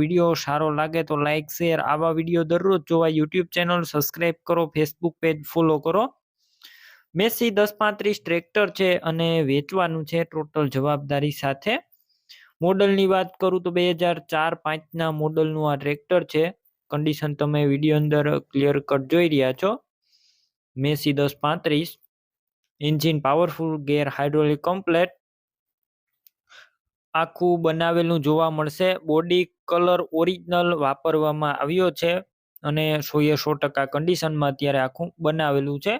Video સારો લાગે તો લાઇક શેર આવા વીડિયો દરરોજ જોવા યુટ્યુબ ચેનલ સબસ્ક્રાઈબ કરો ફેસબુક પેજ ફોલો કરો. મેસી દસ પાંત્રીસ ટ્રેક્ટર છે અને વેચવાનું છે ટોટલ જવાબદારી સાથે. મોડલની વાત કરું તો બે હજાર ચાર પાંચના મોડલનું આ ટ્રેક્ટર છે. કન્ડિશન તમે વીડિયો અંદર ક્લિયર કટ જોઈ રહ્યા છો. મેસી દસ પાંત્રીસ. Engine powerful gear hydraulic complete આખું બનાવેલું જોવા મળશે. બોડી કલર ઓરિજિનલ વાપરવામાં આવ્યો છે અને સોએ સો ટકા કન્ડિશનમાં અત્યારે આખું બનાવેલું છે.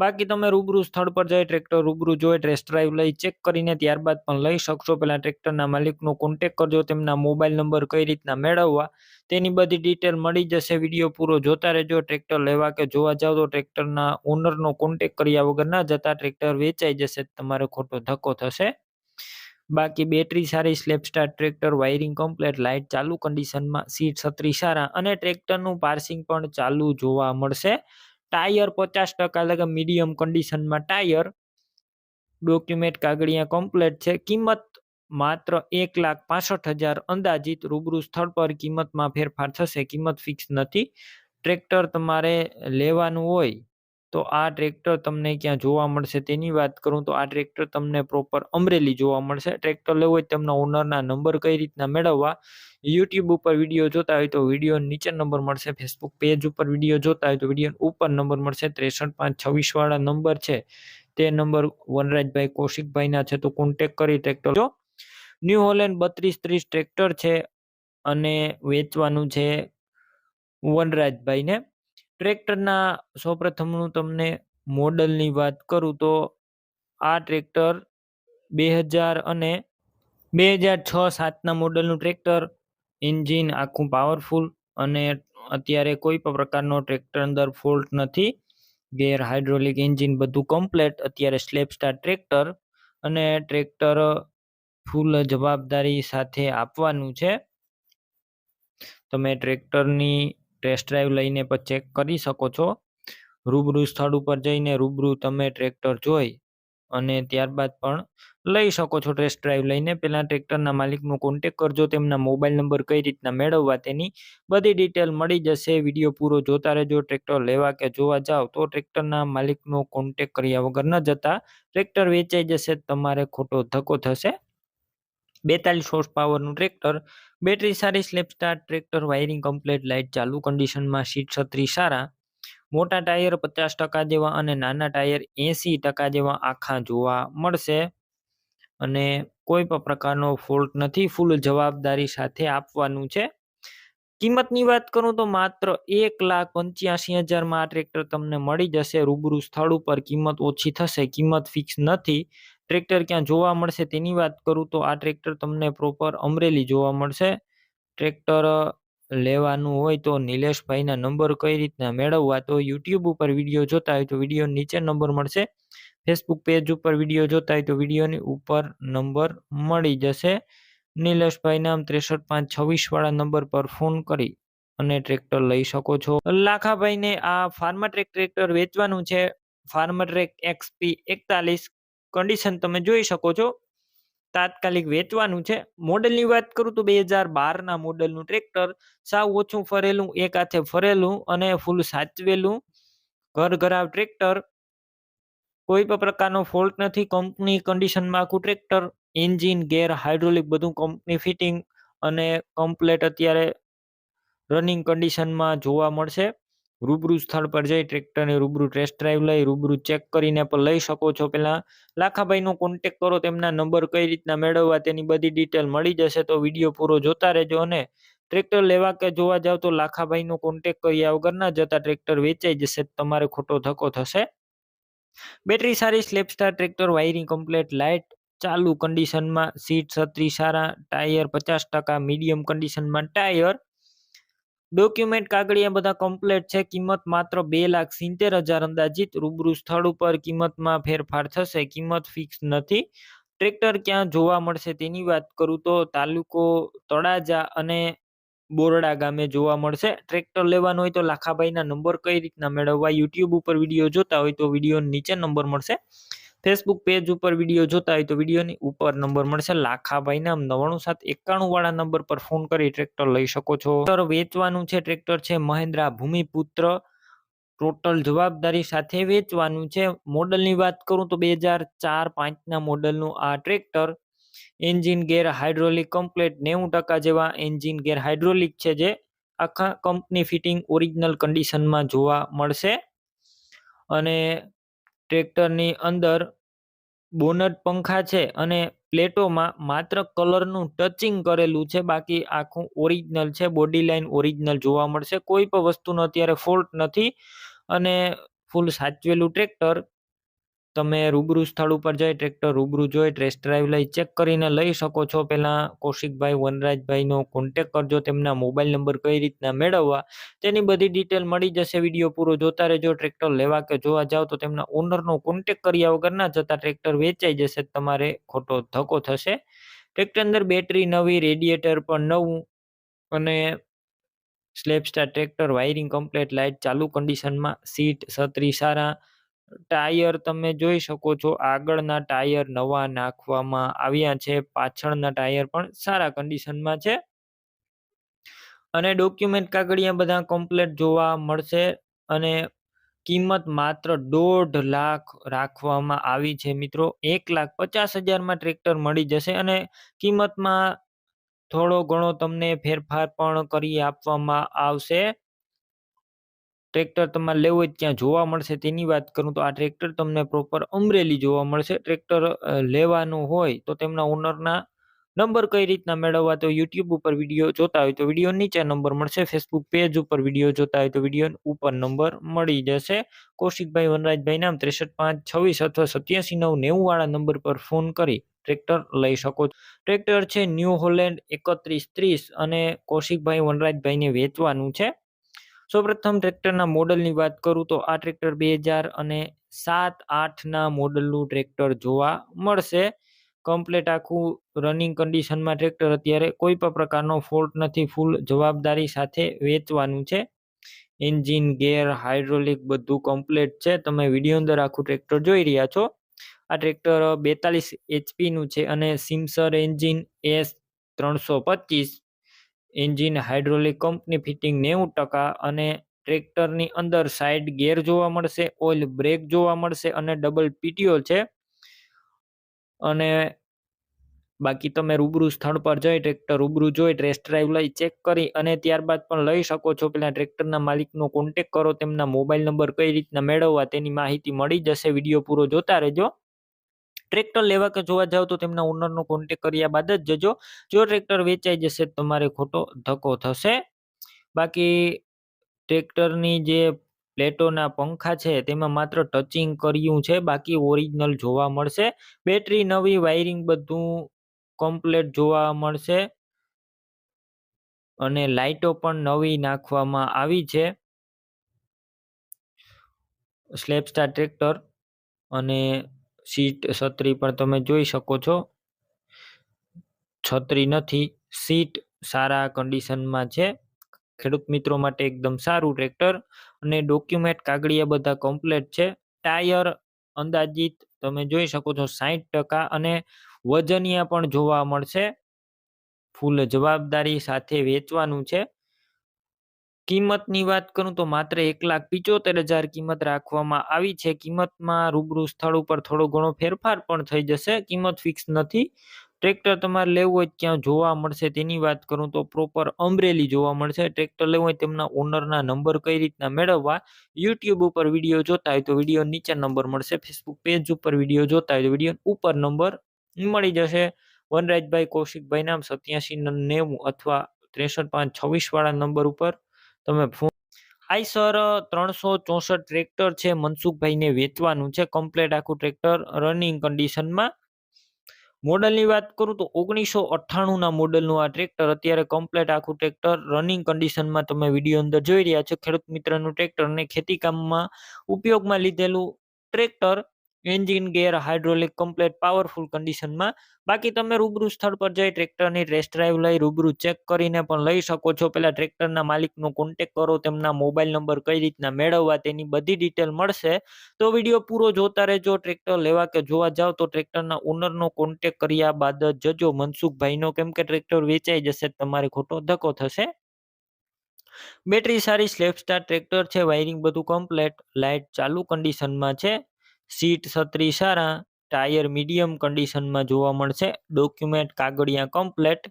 બાકી તમે રૂબરૂ સ્થળ પર જઈ ટ્રેક્ટર રૂબરૂ જોઈ ટેસ્ટ ડ્રાઈવ લઈ ચેક કરીને ત્યારબાદ પણ લઈ શકશો. પહેલાં ટ્રેક્ટરના માલિકનો કોન્ટેક કરજો, તેમના મોબાઈલ નંબર કઈ રીતના મેળવવા, તેની બધી ડિટેલ મળી જશે. વીડિયો પૂરો જોતા રહેજો ટ્રેક્ટર લેવા કે જોવા જાઓ તો ટ્રેક્ટરના ઓનરનો કોન્ટેક કર્યા વગર ના જતા ટ્રેક્ટર વેચાઈ જશે, તમારે ખોટો ધક્કો થશે. બાકી બેટરી સારી self start tractor wiring complete light ચાલુ કન્ડિશનમાં સીટ છત્રી સારા અને ટ્રેક્ટરનું પાર્સિંગ પણ ચાલુ જોવા મળશે. ટાયર પચાસ ટકા એટલે કે મીડિયમ કન્ડિશનમાં ટાયર ડોક્યુમેન્ટ કાગળિયા કમ્પ્લેટ છે. કિંમત માત્ર એક લાખ પાસઠ હજાર અંદાજિત. રૂબરૂ સ્થળ પર કિંમતમાં ફેરફાર થશે. કિંમત ફિક્સ નથી. ટ્રેક્ટર તમારે લેવાનું હોય તો આ ટ્રેક્ટર તમને ક્યાં જોવા મળશે તેની વાત કરું તો આ ટ્રેક્ટર તમને પ્રોપર અમરેલી જોવા મળશે. ટ્રેક્ટર લેવું હોય તેમના ઓનરના નંબર કઈ રીતના મેળવવા યુટ્યુબ ઉપર વીડિયો જોતા હોય તો વીડિયો નીચે નંબર મળશે ફેસબુક પેજ ઉપર વીડિયો જોતા હોય તો વીડિયો ઉપર નંબર મળશે, ત્રેસઠ પાંચ છવ્વીસ વાળા નંબર છે. તે નંબર વનરાજભાઈ કૌશિકભાઈના છે તો કોન્ટેક કરી ટ્રેક્ટર જો. ન્યૂ હોલેન્ડ બત્રીસ ત્રીસ ટ્રેક્ટર છે અને વેચવાનું છે વનરાજભાઈને. ટ્રેક્ટરના સૌપ્રથમનું તમને મોડલની વાત કરું તો આ ટ્રેક્ટર બે હજાર અને બે હજાર છ સાતના મોડલનું ટ્રેક્ટર, એન્જિન આખું પાવરફુલ અને અત્યારે કોઈ પણ પ્રકારનો ટ્રેક્ટર અંદર ફોલ્ટ નથી. ગેર હાઇડ્રોલિક એન્જિન બધું કમ્પ્લેટ, અત્યારે સ્લેપ સ્ટાર ટ્રેક્ટર અને ટ્રેક્ટર ફૂલ જવાબદારી સાથે આપવાનું છે. તમે ટ્રેક્ટરની ટેસ્ટ ડ્રાઈવ લઈને પણ ચેક કરી શકો છો. રૂબરૂ સ્થળ ઉપર જઈને રૂબરૂ તમે ટ્રેક્ટર જોઈ અને ત્યારબાદ પણ લઈ શકો છો ટેસ્ટ ડ્રાઈવ લઈને. પહેલાં ટ્રેક્ટરના માલિકનો કોન્ટેક કરજો, તેમના મોબાઈલ નંબર કઈ રીતના મેળવવા તેની બધી ડિટેલ મળી જશે. વીડિયો પૂરો જોતા રહેજો ટ્રેક્ટર લેવા કે જોવા જાઓ તો ટ્રેક્ટરના માલિકનો કોન્ટેક કર્યા વગર ન જતા ટ્રેક્ટર વેચાઈ જશે, તમારે ખોટો ધક્કો થશે. બેતાલીસ હોર્સ પાવરનું ટ્રેક્ટર બેટરી સારી self start tractor wiring complete light ચાલુ કન્ડિશનમાં સીટ છત્રી સારા, મોટા ટાયર પચાસ ટકા જેવા અને નાના ટાયર એંસી ટકા જેવા આખા જોવા મળશે. અને કોઈ પણ પ્રકારનો ફોલ્ટ નથી ફૂલ જવાબદારી સાથે આપવાનું છે. કિંમતની વાત કરું તો માત્ર એક લાખ પંચ્યાસી હજારમાં આ ટ્રેક્ટર તમને મળી જશે. રૂબરૂ સ્થળ ઉપર કિંમત ઓછી થશે, કિંમત ફિક્સ નથી. ટ્રેક્ટર ક્યાં જોવા મળશે તેની વાત કરું તો આ ટ્રેક્ટર તમને પ્રોપર અમરેલી જોવા મળશે. ટ્રેક્ટર લેવાનું હોય તો નિલેશભાઈના નંબર કઈ રીતના મેળવવા તો યુટ્યુબ ઉપર વીડિયો જોતા હોય તો વીડિયો નીચે નંબર મળશે. ફેસબુક પેજ ઉપર વીડિયો જોતા હોય તો વિડીયોની ઉપર નંબર મળી જશે. નિલેશભાઈ નામ ત્રેસઠ પાંચ છવ્વીસ વાળા નંબર પર ફોન કરી અને ટ્રેક્ટર લઈ શકો છો. લાખાભાઈને આ ફાર્મા ટ્રેક ટ્રેક્ટર વેચવાનું છે. ફાર્મા ટ્રેક એક્સપી એકતાલીસ કન્ડિશન તમે જોઈ શકો છો. તાત્કાલિક વેચવાનું છે. મોડલની વાત કરું તો બે હજાર બારના મોડલનું ટ્રેક્ટર સાવ ઓછું ફરેલું, એક હાથે ફરેલું અને ફૂલ સાચવેલું ઘર ઘરાવ ટ્રેક્ટર કોઈ પણ પ્રકારનો ફોલ્ટ નથી. કંપની કન્ડિશનમાં આખું ટ્રેક્ટર એન્જિન ગેર હાઇડ્રોલિક બધું કંપની ફિટિંગ અને કમ્પ્લેટ અત્યારે રનિંગ કન્ડિશનમાં જોવા મળશે. રૂબરૂ સ્થળ પર જઈ ટ્રેક્ટરની રૂબરૂ ટેસ્ટ ડ્રાઈવ લઈ, રૂબરૂ ચેક કરીને પણ લઈ શકો છો. પહેલાં લાખાભાઈનો કોન્ટેક કરો, તેમના નંબર કઈ રીતના મેળવવા તેની બધી ડિટેલ મળી જશે તો વીડિયો પૂરો જોતા રહેજો અને ટ્રેક્ટર લેવા કે જોવા જાવ તો લાખાભાઈનો કોન્ટેક કર્યા વગર ના જતા ટ્રેક્ટર વેચાઈ જશે, તમારે ખોટો ધક્કો થશે. બેટરી સારી self start tractor wiring complete light ચાલુ કન્ડિશનમાં સીટ છત્રી સારા ટાયર પચાસ ટકા મીડિયમ કન્ડિશનમાં ટાયર ડોક્યુમેન્ટ કાગળિયા બધા કમ્પ્લીટ છે. કિંમત માત્ર બે લાખ સિત્તેર હજાર અંદાજિત. રૂબરૂ સ્થળ ઉપર કિંમતમાં ફેરફાર થશે. કિંમત ફિક્સ નથી. ટ્રેક્ટર ક્યાં જોવા મળશે તેની વાત કરું તો તાલુકો તળાજા અને બોરડા ગામે જોવા મળશે. ટ્રેક્ટર લેવાનું હોય તો લાખાભાઈના નંબર કઈ રીતના મેળવવા યુટ્યુબ ઉપર વીડિયો જોતા હોય તો વીડિયો નીચે નંબર મળશે. ફેસબુક પેજ ઉપર વીડિયો જોતા હોય તો વિડીયોની ઉપર નંબર મળશે લાખાભાઈ નામ નવાણું સાત એકાણું વાળા નંબર પર ફોન કરી ટ્રેક્ટર લઈ શકો છો. ટ્રેક્ટર વેચવાનું છે ટ્રેક્ટર છે, મહેન્દ્રા ભૂમિપુત્ર ટોટલ જવાબદારી સાથે વેચવાનું છે. મોડલની વાત કરું તો બે હજાર ચાર પાંચના મોડલનું આ tractor engine gear hydraulic complete નેવું ટકા જેવા એન્જિન ગેર હાઇડ્રોલિક છે જે આખા કંપની ફિટિંગ ઓરિજિનલ કન્ડિશનમાં જોવા મળશે. અને ટ્રેક્ટરની અંદર બોનટ પંખા છે અને પ્લેટોમાં માત્ર કલરનું ટચિંગ કરેલું છે. બાકી આખું ઓરિજિનલ છે, બોડી લાઇન ઓરિજિનલ જોવા મળશે. કોઈ પણ વસ્તુનો અત્યારે ફોલ્ટ નથી અને ફૂલ સાચવેલું ટ્રેક્ટર તમે રૂબરૂ સ્થળ ઉપર જઈ ટ્રેક્ટર રૂબરૂ જોઈ ટેસ્ટ ડ્રાઈવ લઈ ચેક કરીને લઈ શકો છો. પહેલાં કૌશિકભાઈ વનરાજભાઈનો કોન્ટેક કરજો, તેમના મોબાઈલ નંબર કઈ રીતના મેળવવા, તેની બધી ડિટેલ મળી જશે. વીડિયો પૂરો જોતા રહેજો ટ્રેક્ટર લેવા કે જોવા જાઓ તો તેમના ઓનરનો કોન્ટેક કર્યા વગર ના જતાં ટ્રેક્ટર વેચાઈ જશે, તમારે ખોટો ધક્કો થશે. ટ્રેક્ટર અંદર બેટરી નવી રેડિએટર પણ નવું અને self start tractor wiring complete light ચાલુ કન્ડિશનમાં સીટ છત્રી સારા ટાયર તમે જોઈ શકો છો, આગળના ટાયર નવા નાખવામાં આવ્યા છે, પાછળના ટાયર પણ સારા કન્ડિશનમાં છે. અને ડોક્યુમેન્ટ કાગળિયા બધા કમ્પ્લેટ જોવા મળશે અને કિંમત માત્ર દોઢ લાખ રાખવામાં આવી છે મિત્રો. એક લાખ પચાસ હજારમાં ટ્રેક્ટર મળી જશે અને કિંમતમાં થોડો ઘણો તમને ફેરફાર પણ કરી આપવામાં આવશે. ટ્રેક્ટર તમારે લેવું હોય ત્યાં જોવા મળશે. તેની વાત કરું તો આ ટ્રેક્ટર તમને પ્રોપર અમરેલી જોવા મળશે. ટ્રેક્ટર લેવાનું હોય તો તેમના ઓનરના નંબર કઈ રીતના મેળવવા તો યુટ્યુબ ઉપર વીડિયો જોતા હોય તો વીડિયો નીચે નંબર મળશે. ફેસબુક પેજ ઉપર વીડિયો જોતા હોય તો વીડિયો ઉપર નંબર મળી જશે. કૌશિકભાઈ વનરાજભાઈ નામ ત્રેસઠ પાંચ છવ્વીસ અથવા સત્યાસી નવ નેવું વાળા નંબર પર ફોન કરી ટ્રેક્ટર લઈ શકો છો. ટ્રેક્ટર છે ન્યૂ હોલેન્ડ એકત્રીસ ત્રીસ અને કૌશિકભાઈ વનરાજભાઈને વેચવાનું છે. સૌપ્રથમ ટ્રેક્ટરના મોડલની વાત કરું તો આ ટ્રેક્ટર બે હજાર અને સાત, આઠના મોડલનું ટ્રેક્ટર જોવા મળશે. કમ્પ્લેટ આખું રનિંગ કન્ડિશનમાં ટ્રેક્ટર અત્યારે કોઈ પણ પ્રકારનો ફોલ્ટ નથી ફૂલ જવાબદારી સાથે વેચવાનું છે. એન્જિન ગેર હાઇડ્રોલિક બધું કમ્પ્લેટ છે. તમે વીડિયો અંદર આખું ટ્રેક્ટર જોઈ રહ્યા છો. આ ટ્રેક્ટર બેતાલીસ એચપીનું છે અને સિમસર એન્જિન એસ ત્રણસો પચીસ એન્જિન, હાઇડ્રોલિક કંપની ફિટિંગ નેવું ટકા અને ટ્રેક્ટરની અંદર સાઈડ ગેર જોવા મળશે, ઓઇલ બ્રેક જોવા મળશે અને ડબલ પીટીઓ છે. અને બાકી તમે રૂબરૂ સ્થળ પર જઈ, ટ્રેક્ટર રૂબરૂ જોઈ, ટેસ્ટ ડ્રાઈવ લઈ, ચેક કરી અને ત્યારબાદ પણ લઈ શકો છો. પેલા ટ્રેક્ટરના માલિકનો કોન્ટેક કરો, તેમના મોબાઈલ નંબર કઈ રીતના મેળવવા તેની માહિતી મળી જશે. વીડિયો પૂરો જોતા રહેજો. ટ્રેક્ટર લેવા કે જોવા જાવ તો તેમના ઓનરનો કોન્ટેક કર્યા બાદ જ જજો. જો ટ્રેક્ટર વેચાઈ જશે તમારે ખોટો ધક્કો થશે. બાકી ટ્રેક્ટરની જે પ્લેટોના પંખા છે તેમાં માત્ર ટચિંગ કર્યું છે, બાકી ઓરિજિનલ જોવા મળશે. બેટરી નવી વાયરિંગ બધું કમ્પ્લેટ જોવા મળશે. અને લાઇટો પણ નવી નાખવામાં આવી છે. સ્લેપસ્ટાર ટ્રેક્ટર અને સીટ છત્રી પણ તમે જોઈ શકો છો. છત્રી નથી, સીટ સારા કન્ડિશનમાં છે. ખેડૂત મિત્રો માટે એકદમ સારું ટ્રેક્ટર અને ડોક્યુમેન્ટ કાગળિયા બધા કમ્પ્લેટ છે. ટાયર અંદાજિત તમે જોઈ શકો છો સાહીઠ ટકા અને વજનિયા પણ જોવા મળશે. ફૂલ જવાબદારી સાથે વેચવાનું છે. કિંમતની વાત કરું તો માત્ર એક લાખ પિચોતેર હજાર કિંમત રાખવામાં આવી છે. કિંમતમાં રૂબરૂ સ્થળ ઉપર થોડો ઘણો ફેરફાર પણ થઈ જશે. કિંમત ફિક્સ નથી. ટ્રેક્ટર તમારે લેવું હોય ત્યાં જોવા મળશે. તેની વાત કરું તો પ્રોપર અમરેલી જોવા મળશે. ટ્રેક્ટર લેવું હોય તેમના ઓનરના નંબર કઈ રીતના મેળવવા યુટ્યુબ ઉપર વીડિયો જોતા હોય તો વીડિયો નીચે નંબર મળશે. ફેસબુક પેજ ઉપર વીડિયો જોતા હોય તો વીડિયો ઉપર નંબર મળી જશે. વનરાજભાઈ કૌશિકભાઈ નામ સત્યાસી નેવું અથવા ત્રેસઠ પાંચ છવ્વીસ વાળા નંબર ઉપર તમે ફોન આઈસર ત્રણસો ચોસઠ ટ્રેક્ટર છે, મનસુખભાઈને વેચવાનું છે કમ્પ્લેટ આખું ટ્રેક્ટર રનિંગ કન્ડિશનમાં મોડલની વાત કરું તો ઓગણીસો અઠ્ઠાણુંના મોડલનું આ ટ્રેક્ટર અત્યારે કમ્પ્લેટ આખું ટ્રેક્ટર રનિંગ કન્ડિશનમાં તમે વીડિયો અંદર જોઈ રહ્યા છો. ખેડૂત મિત્રનું ટ્રેક્ટર અને ખેતી કામમાં ઉપયોગમાં લીધેલું tractor engine, gear, hydraulic, complete, powerful કન્ડિશનમાં. બાકી તમે રૂબરૂ સ્થળ પર જઈ ટ્રેક્ટરની ટેસ્ટ ડ્રાઈવ લઈ, રૂબરૂ ચેક કરીને પણ લઈ શકો છો. પહેલાં ટ્રેક્ટરના માલિકનો કોન્ટેક કરો, તેમના મોબાઈલ નંબર કઈ રીતના મેળવવા તેની બધી ડિટેલ મળશે. તો વીડિયો પૂરો જોતા રહેજો, ટ્રેક્ટર લેવા કે જોવા જાવ તો ટ્રેક્ટરના ઓનરનો કોન્ટેક કર્યા બાદ જજો. મનસુખભાઈનો કેમ કે ટ્રેક્ટર વેચાઈ જશે, તમારે ખોટો ધક્કો થશે. બેટરી સારી સ્લેપ સ્ટાર ટ્રેક્ટર છે, વાયરિંગ બધું કમ્પ્લેટ લાઇટ ચાલુ કન્ડિશનમાં છે. સીટ છત્રી સારા, ટાયર મીડિયમ કન્ડિશનમાં જોવા મળશે, ડોક્યુમેન્ટ કાગળિયા કમ્પ્લેટ.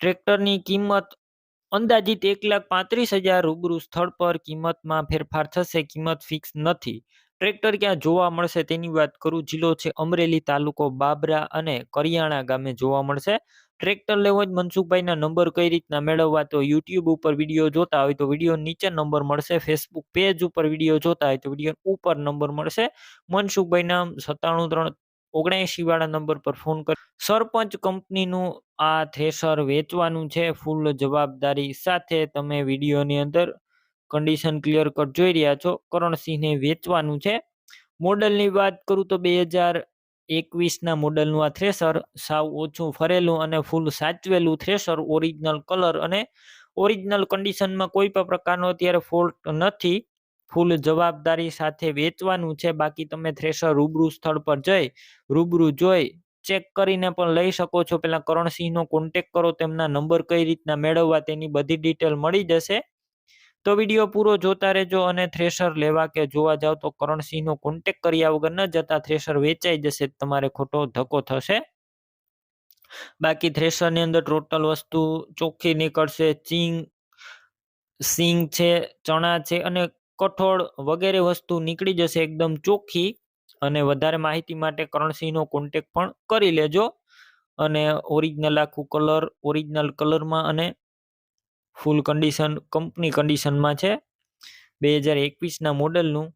ટ્રેક્ટરની કિંમત અંદાજિત એક લાખ પાંત્રીસ હજાર રૂબરૂ સ્થળ પર કિંમતમાં ફેરફાર થશે, કિંમત ફિક્સ નથી. ટ્રેક્ટર ક્યાં જોવા મળશે તેની વાત કરું, જિલ્લો છે અમરેલી તાલુકો બાબરા અને કરિયાણા ગામે જોવા મળશે. ટ્રેક્ટર લેવો જ મનસુખભાઈના નંબર કઈ રીતના મેળવવા તો યુટ્યુબ ઉપર વીડિયો જોતા હોય તો વીડિયો નીચે નંબર મળશે ફેસબુક પેજ ઉપર વીડિયો જોતા હોય તો વીડિયો ઉપર નંબર મળશે. મનસુખભાઈના સત્તાણું ત્રણ ઓગણએંશી વાળા નંબર પર ફોન કર. સરપંચ કંપનીનું આ થ્રેસર વેચવાનું છે. ફૂલ જવાબદારી સાથે તમે વિડીયોની અંદર કન્ડિશન ક્લિયર કટ જોઈ રહ્યા છો. કરણસિંહને વેચવાનું છે. મોડલની વાત કરું તો બે હજાર એકવીસના મોડલનું આ થ્રેસર સાવ ઓછું ફરેલું અને ફૂલ સાચવેલું થ્રેસર ઓરિજિનલ કલર અને ઓરિજિનલ કન્ડિશનમાં કોઈ પણ પ્રકારનો અત્યારે ફોલ્ટ નથી. ફૂલ જવાબદારી સાથે વેચવાનું છે. બાકી તમે થ્રેસર રૂબરૂ સ્થળ પર જઈ, રૂબરૂ જોઈ, ચેક કરીને પણ લઈ શકો છો. પેલા કરણસિંહનો કોન્ટેક કરો, તેમના નંબર કઈ રીતના મેળવવા તેની બધી ડિટેલ મળી જશે. તો વીડિયો પૂરો જોતા રહેજો અને થ્રેશર લેવા કે જોવા જાવ તો કરણસિંહનો કોન્ટેક કર્યા વગર ન જતા થ્રેશર વેચાઈ જશે, તમારે ખોટો ધક્કો થશે. બાકી થ્રેશરની અંદર ટોટલ વસ્તુ ચોખ્ખી નીકળશે, ચીંગ, સિંગ છે, ચણા છે અને કઠોળ વગેરે વસ્તુ નીકળી જશે એકદમ ચોખ્ખી. અને વધારે માહિતી માટે કરણસિંહનો કોન્ટેક પણ કરી લેજો. અને ઓરિજિનલ આખું કલર ઓરિજિનલ કલરમાં અને ફૂલ કન્ડિશન કંપની કન્ડિશનમાં છે. બે હજાર એકવીસના મોડલનું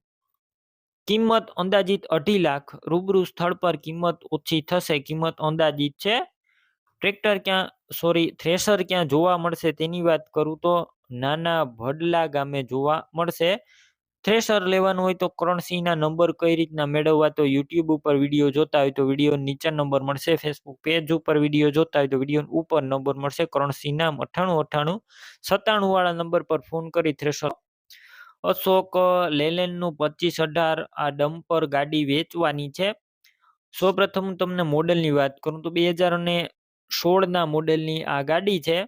કિંમત અંદાજિત અઢી લાખ, રૂબરૂ સ્થળ પર કિંમત ઓછી થશે. કિંમત અંદાજિત છે. ટ્રેક્ટર ક્યાં સોરી થ્રેસર ક્યાં જોવા મળશે તેની વાત કરું તો નાના ભડલા ગામે જોવા મળશે. થ્રેસર લેવાનું હોય તો કરણસિંહના નંબર કઈ રીતના મેળવવા તો યુટ્યુબ ઉપર વીડિયો જોતા હોય તો વીડિયો નીચે નંબર મળશે ફેસબુક પેજ ઉપર વીડિયો જોતા હોય તો વીડિયો ઉપર નંબર મળશે કરણસિંહના અઠ્ઠાણું અઠ્ઠાણું સત્તાણું વાળા નંબર પર ફોન કરી થ્રેશર. અશોક લેલેનનું પચીસ અઢાર, આ ડમ્પર ગાડી વેચવાની છે. સૌપ્રથમ હું તમને મોડલની વાત કરું તો બે હજાર અને સોળના મોડેલની આ ગાડી છે.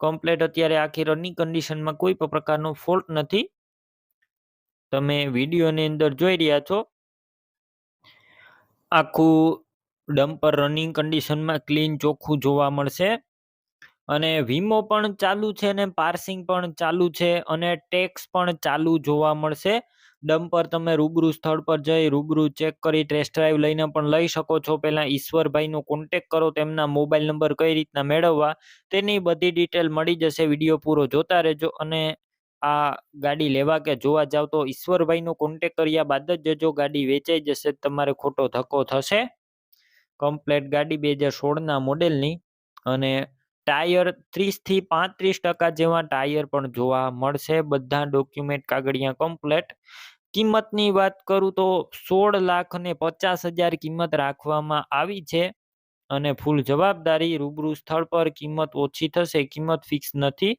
કમ્પ્લેટ અત્યારે આખી રનિંગ કન્ડિશનમાં કોઈ પણ પ્રકારનો ફોલ્ટ નથી. તમે વિડીયોની અંદર જોઈ રહ્યા છો. આખું ડમ્પર રનિંગ કન્ડિશનમાં ક્લીન ચોખ્ખું જોવા મળશે. અને વીમો પણ ચાલુ છે અને પાર્સિંગ પણ ચાલુ છે અને ટેક્સ પણ ચાલુ જોવા મળશે. ડમ્પર તમે રૂબરૂ સ્થળ પર જઈ રૂબરૂ ચેક કરી ટેસ્ટ ડ્રાઈવ લઈને પણ લઈ શકો છો. પહેલાં ઈશ્વરભાઈનો કોન્ટેક કરો, તેમના મોબાઈલ નંબર કઈ રીતના મેળવવા, તેની બધી ડિટેલ મળી જશે. વીડિયો પૂરો જોતા રહેજો અને આ ગાડી લેવા કે જોવા જાવ તો ઈશ્વરભાઈનો કોન્ટેક કર્યા બાદ જ જો ગાડી વેચાઈ જશે, તમારે ખોટો ધક્કો થશે. કમ્પ્લેટ ગાડી બે હજાર સોળના મોડેલની અને ટાયર ત્રીસથી પાંત્રીસ ટકા જેવા ટાયર પણ જોવા મળશે. બધા ડોક્યુમેન્ટ કાગળિયા કમ્પ્લેટ કિંમતની વાત કરું તો સોળ લાખ ને પચાસ હજાર કિંમત રાખવામાં આવી છે અને ફૂલ જવાબદારી રૂબરૂ સ્થળ પર કિંમત ઓછી થશે, કિંમત ફિક્સ નથી.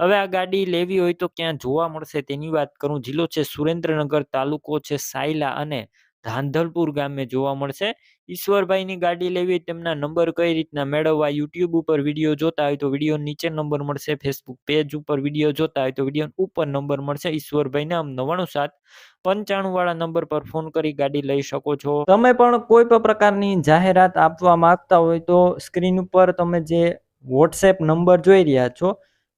હવે આ ગાડી લેવી હોય તો ક્યાં જોવા મળશે તેની વાત કરું. જિલ્લો છે સુરેન્દ્રનગર, તાલુકો છે સાયલા અને ધાંધલપુર ગામે જોવા મળશે. ઈશ્વરભાઈની ગાડી લેવી તેમના નંબર કઈ રીતના મેળવવા યુટ્યુબ ઉપર વીડિયો જોતા હોય તો વીડિયો નીચે નંબર મળશે. ફેસબુક પેજ ઉપર વીડિયો જોતા હોય તો વીડિયો ઉપર નંબર મળશે. ઈશ્વરભાઈને આમ નવાણું સાત પંચાણું વાળા નંબર પર ફોન કરી ગાડી લઈ શકો છો. તમે પણ કોઈ પણ પ્રકારની જાહેરાત આપવા માંગતા હોય તો સ્ક્રીન ઉપર તમે જે વોટ્સએપ નંબર જોઈ રહ્યા છો